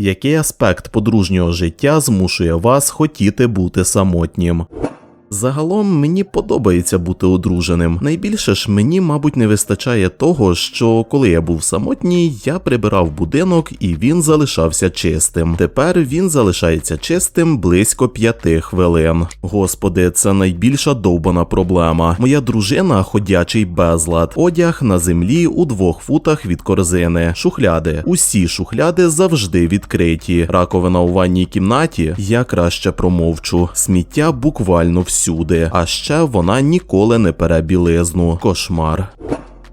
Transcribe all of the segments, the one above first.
Який аспект подружнього життя змушує вас хотіти бути самотнім? Загалом мені подобається бути одруженим. Найбільше ж мені, мабуть, не вистачає того, що коли я був самотній, я прибирав будинок і він залишався чистим. Тепер він залишається чистим близько п'яти хвилин. Господи, це найбільша довбана проблема. Моя дружина ходячий безлад, одяг на землі у двох футах від корзини, шухляди. Усі шухляди завжди відкриті. Раковина у ванній кімнаті я краще промовчу. Сміття буквально всюди. А ще вона ніколи не пере білизну. Кошмар.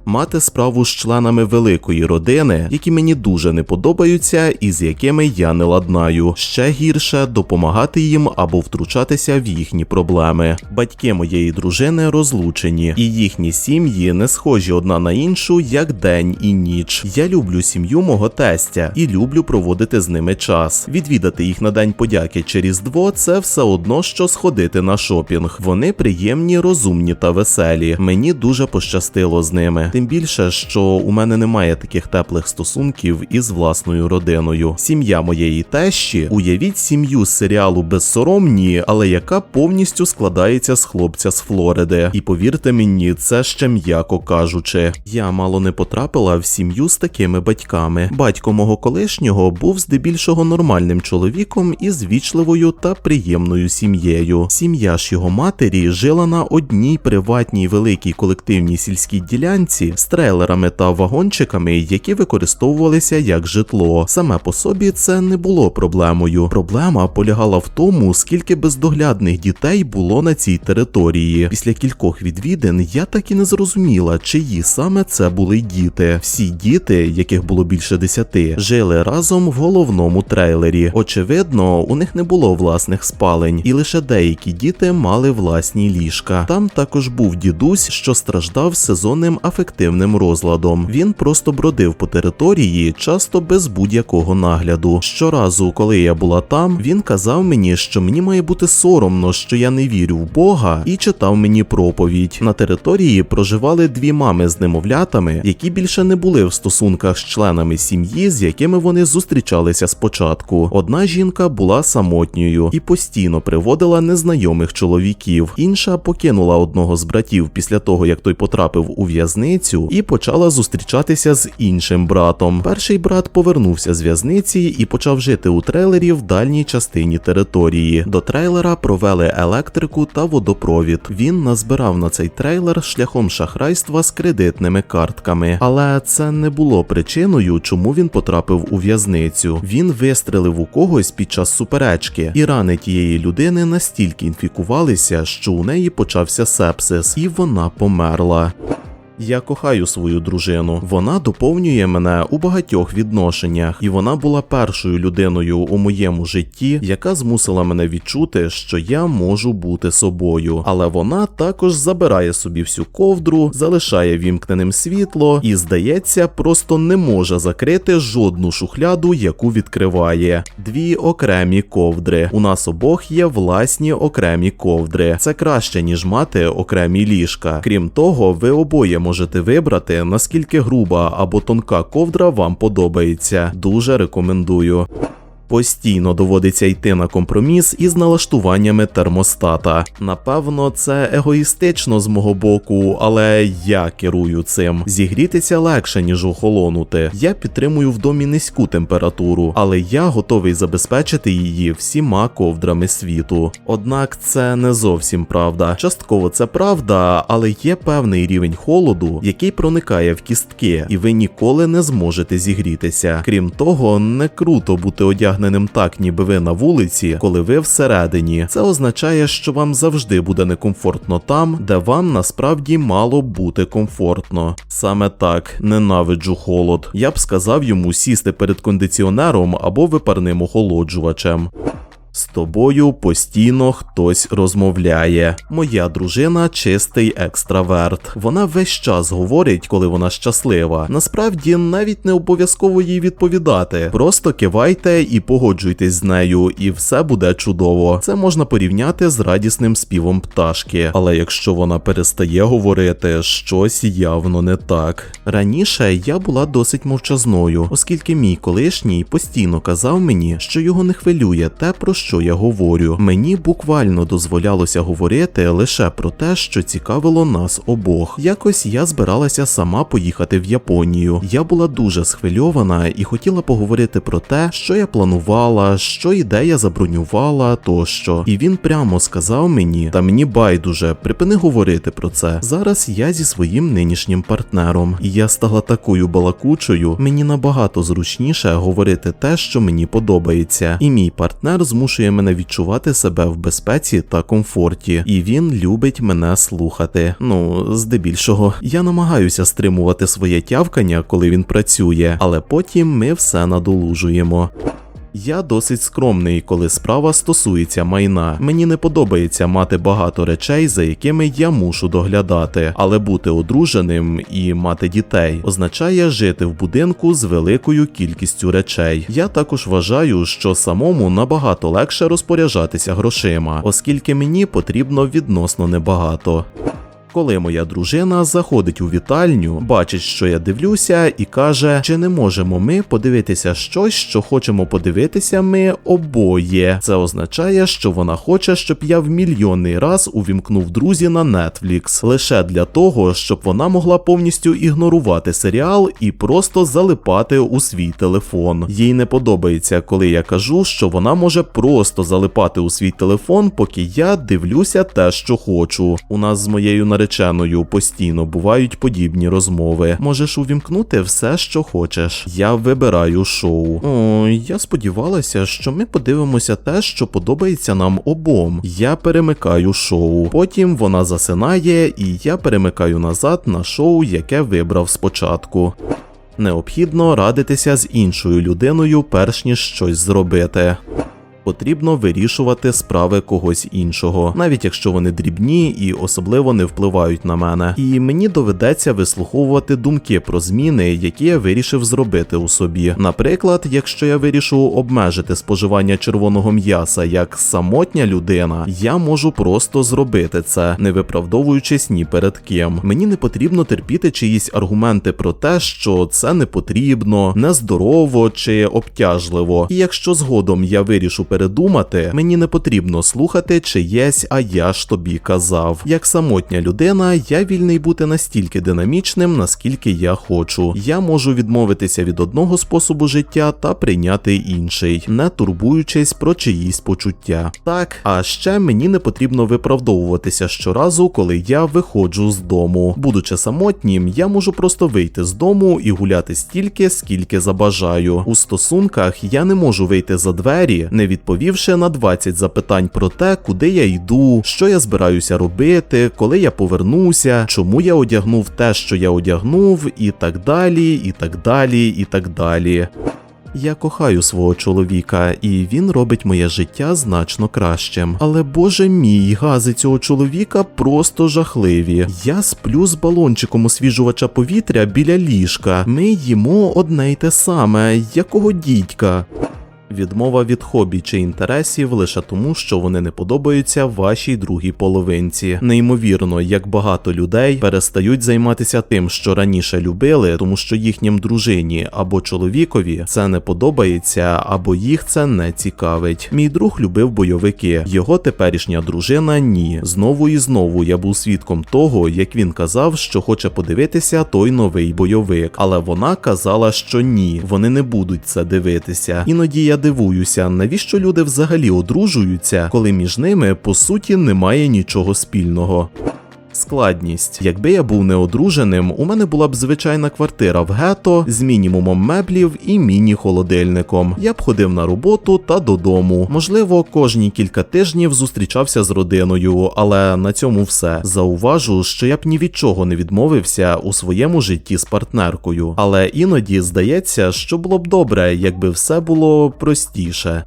Мати справу з членами великої родини, які мені дуже не подобаються і з якими я не ладнаю. Ще гірше допомагати їм або втручатися в їхні проблеми. Батьки моєї дружини розлучені, і їхні сім'ї не схожі одна на іншу, як день і ніч. Я люблю сім'ю мого тестя і люблю проводити з ними час. Відвідати їх на день подяки чи Різдво – це все одно, що сходити на шопінг. Вони приємні, розумні та веселі. Мені дуже пощастило з ними. Тим більше, що у мене немає таких теплих стосунків із власною родиною. Сім'я моєї тещі, уявіть сім'ю з серіалу Безсоромні, але яка повністю складається з хлопця з Флориди. І повірте мені, це ще м'яко кажучи. Я мало не потрапила в сім'ю з такими батьками. Батько мого колишнього був здебільшого нормальним чоловіком із вічливою та приємною сім'єю. Сім'я ж його матері жила на одній приватній великій колективній сільській ділянці з трейлерами та вагончиками, які використовувалися як житло. Саме по собі це не було проблемою. Проблема полягала в тому, скільки бездоглядних дітей було на цій території. Після кількох відвідин я так і не зрозуміла, чиї саме це були діти. Всі діти, яких було більше десяти, жили разом в головному трейлері. Очевидно, у них не було власних спалень, і лише деякі діти мали власні ліжка. Там також був дідусь, що страждав сезонним афективним розладом. Він просто бродив по території, часто без будь-якого нагляду. Щоразу, коли я була там, він казав мені, що мені має бути соромно, що я не вірю в Бога, і читав мені проповідь. На території проживали дві мами з немовлятами, які більше не були в стосунках з членами сім'ї, з якими вони зустрічалися спочатку. Одна жінка була самотньою і постійно приводила незнайомих чоловіків. Інша покинула одного з братів після того, як той потрапив у в'язницю, і почала зустрічатися з іншим братом. Перший брат повернувся з в'язниці і почав жити у трейлері в дальній частині території. До трейлера провели електрику та водопровід. Він назбирав на цей трейлер шляхом шахрайства з кредитними картками, але це не було причиною, чому він потрапив у в'язницю. Він вистрелив у когось під час суперечки, і рани тієї людини настільки інфікувалися, що у неї почався сепсис, і вона померла. Я кохаю свою дружину. Вона доповнює мене у багатьох відношеннях, і вона була першою людиною у моєму житті, яка змусила мене відчути, що я можу бути собою. Але вона також забирає собі всю ковдру, залишає вімкненим світло і, здається, просто не може закрити жодну шухляду, яку відкриває. Дві окремі ковдри. У нас обох є власні окремі ковдри. Це краще ніж мати окремі ліжка. Крім того, ви обоє можете вибрати, наскільки груба або тонка ковдра вам подобається. Дуже рекомендую. Постійно доводиться йти на компроміс із налаштуваннями термостата. Напевно, це егоїстично з мого боку, але я керую цим. Зігрітися легше, ніж охолонути. Я підтримую в домі низьку температуру, але я готовий забезпечити її всіма ковдрами світу. Однак це не зовсім правда. Частково це правда, але є певний рівень холоду, який проникає в кістки, і ви ніколи не зможете зігрітися. Крім того, не круто бути одягненим так, ніби ви на вулиці, коли ви всередині. Це означає, що вам завжди буде некомфортно там, де вам насправді мало бути комфортно. Саме так ненавиджу холод. Я б сказав йому сісти перед кондиціонером або випарним охолоджувачем. З тобою постійно хтось розмовляє. Моя дружина чистий екстраверт. Вона весь час говорить, коли вона щаслива. Насправді навіть не обов'язково їй відповідати. Просто кивайте і погоджуйтесь з нею, і все буде чудово. Це можна порівняти з радісним співом пташки. Але якщо вона перестає говорити, щось явно не так. Раніше я була досить мовчазною, оскільки мій колишній постійно казав мені, що його не хвилює те, про що я говорю. Мені буквально дозволялося говорити лише про те, що цікавило нас обох. Якось я збиралася сама поїхати в Японію. Я була дуже схвильована і хотіла поговорити про те, що я планувала, що і де я забронювала тощо. І він прямо сказав мені: та мені байдуже, припини говорити про це. Зараз я зі своїм нинішнім партнером, і я стала такою балакучою. Мені набагато зручніше говорити те, що мені подобається, і мій партнер змушує мене відчувати себе в безпеці та комфорті, і він любить мене слухати. Ну, здебільшого, я намагаюся стримувати своє тявкання, коли він працює, але потім ми все надолужуємо. Я досить скромний, коли справа стосується майна. Мені не подобається мати багато речей, за якими я мушу доглядати, але бути одруженим і мати дітей означає жити в будинку з великою кількістю речей. Я також вважаю, що самому набагато легше розпоряджатися грошима, оскільки мені потрібно відносно небагато. Коли моя дружина заходить у вітальню, бачить, що я дивлюся, і каже, чи не можемо ми подивитися щось, що хочемо подивитися ми обоє. Це означає, що вона хоче, щоб я в мільйонний раз увімкнув друзі на Netflix, лише для того, щоб вона могла повністю ігнорувати серіал і просто залипати у свій телефон. Їй не подобається, коли я кажу, що вона може просто залипати у свій телефон, поки я дивлюся те, що хочу. У нас з моєю нареченою постійно бувають подібні розмови. Можеш увімкнути все, що хочеш. Я вибираю шоу. О, я сподівалася, що ми подивимося те, що подобається нам обом. Я перемикаю шоу. Потім вона засинає, і я перемикаю назад на шоу, яке вибрав спочатку. Необхідно радитися з іншою людиною, перш ніж щось зробити потрібно вирішувати справи когось іншого, навіть якщо вони дрібні і особливо не впливають на мене. І мені доведеться вислуховувати думки про зміни, які я вирішив зробити у собі. Наприклад, якщо я вирішу обмежити споживання червоного м'яса як самотня людина, я можу просто зробити це, не виправдовуючись ні перед ким. Мені не потрібно терпіти чиїсь аргументи про те, що це не потрібно, нездорово чи обтяжливо. І якщо згодом я вирішу передумати, мені не потрібно слухати чиєсь, а я ж тобі казав. Як самотня людина, я вільний бути настільки динамічним, наскільки я хочу. Я можу відмовитися від одного способу життя та прийняти інший, не турбуючись про чиїсь почуття. Так, а ще мені не потрібно виправдовуватися щоразу, коли я виходжу з дому. Будучи самотнім, я можу просто вийти з дому і гуляти стільки, скільки забажаю. У стосунках я не можу вийти за двері, не відповівши на 20 запитань про те, куди я йду, що я збираюся робити, коли я повернуся, чому я одягнув те, що я одягнув, і так далі, і так далі, і так далі. Я кохаю свого чоловіка, і він робить моє життя значно кращим. Але боже мій, гази цього чоловіка просто жахливі. Я сплю з балончиком освіжувача повітря біля ліжка. Ми їмо одне й те саме, якого дідька. Відмова від хобі чи інтересів лише тому, що вони не подобаються вашій другій половинці. Неймовірно, як багато людей перестають займатися тим, що раніше любили, тому що їхнім дружині або чоловікові це не подобається, або їх це не цікавить. Мій друг любив бойовики, його теперішня дружина ні. Знову і знову я був свідком того, як він казав, що хоче подивитися той новий бойовик, але вона казала, що ні, вони не будуть це дивитися. Іноді я дивуюся, навіщо люди взагалі одружуються, коли між ними по суті немає нічого спільного. Складність. Якби я був неодруженим, у мене була б звичайна квартира в гето з мінімумом меблів і міні-холодильником. Я б ходив на роботу та додому. Можливо, кожні кілька тижнів зустрічався з родиною, але на цьому все. Зауважу, що я б ні від чого не відмовився у своєму житті з партнеркою. Але іноді здається, що було б добре, якби все було простіше.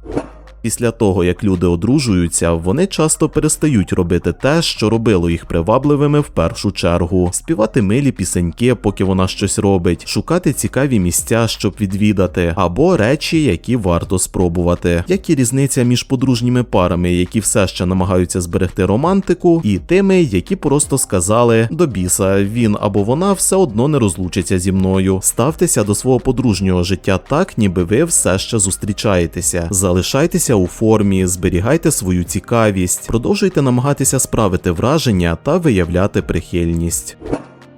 Після того, як люди одружуються, вони часто перестають робити те, що робило їх привабливими в першу чергу: співати милі пісеньки, поки вона щось робить, шукати цікаві місця, щоб відвідати, або речі, які варто спробувати. Як і різниця між подружніми парами, які все ще намагаються зберегти романтику, і тими, які просто сказали до біса, він або вона все одно не розлучиться зі мною. Ставтеся до свого подружнього життя так, ніби ви все ще зустрічаєтеся. Залишайтеся у формі, зберігайте свою цікавість, продовжуйте намагатися справити враження та виявляти прихильність.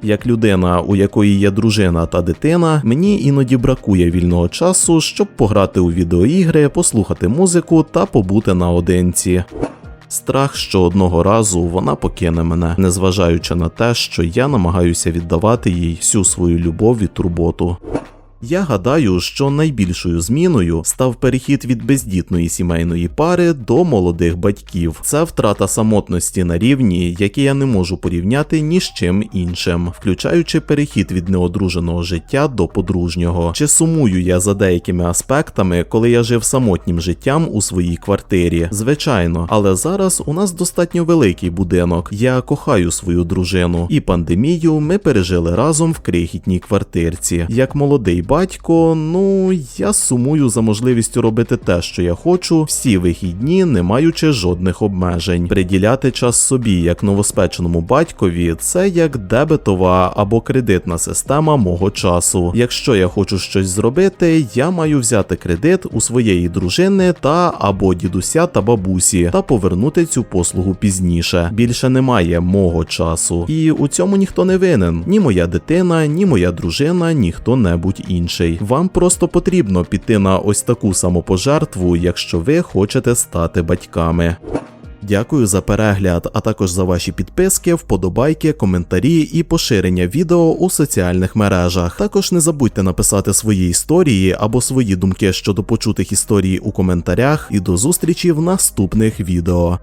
Як людина, у якої є дружина та дитина, мені іноді бракує вільного часу, щоб пограти у відеоігри, послухати музику та побути наодинці. Страх, що одного разу вона покине мене, незважаючи на те, що я намагаюся віддавати їй всю свою любов і турботу. Я гадаю, що найбільшою зміною став перехід від бездітної сімейної пари до молодих батьків. Це втрата самотності на рівні, який я не можу порівняти ні з чим іншим, включаючи перехід від неодруженого життя до подружнього. Чи сумую я за деякими аспектами, коли я жив самотнім життям у своїй квартирі? Звичайно, але зараз у нас достатньо великий будинок. Я кохаю свою дружину, і пандемію ми пережили разом в крихітній квартирці. Як молодий батько, ну я сумую за можливістю робити те, що я хочу, всі вихідні, не маючи жодних обмежень. Приділяти час собі як новоспеченому батькові це як дебетова або кредитна система мого часу. Якщо я хочу щось зробити, я маю взяти кредит у своєї дружини та або дідуся та бабусі та повернути цю послугу пізніше. Більше немає мого часу, і у цьому ніхто не винен. Ні моя дитина, ні моя дружина, ні хто-небудь інший. Вам просто потрібно піти на ось таку самопожертву, якщо ви хочете стати батьками. Дякую за перегляд, а також за ваші підписки, вподобайки, коментарі і поширення відео у соціальних мережах. Також не забудьте написати свої історії або свої думки щодо почутих історій у коментарях. І до зустрічі в наступних відео.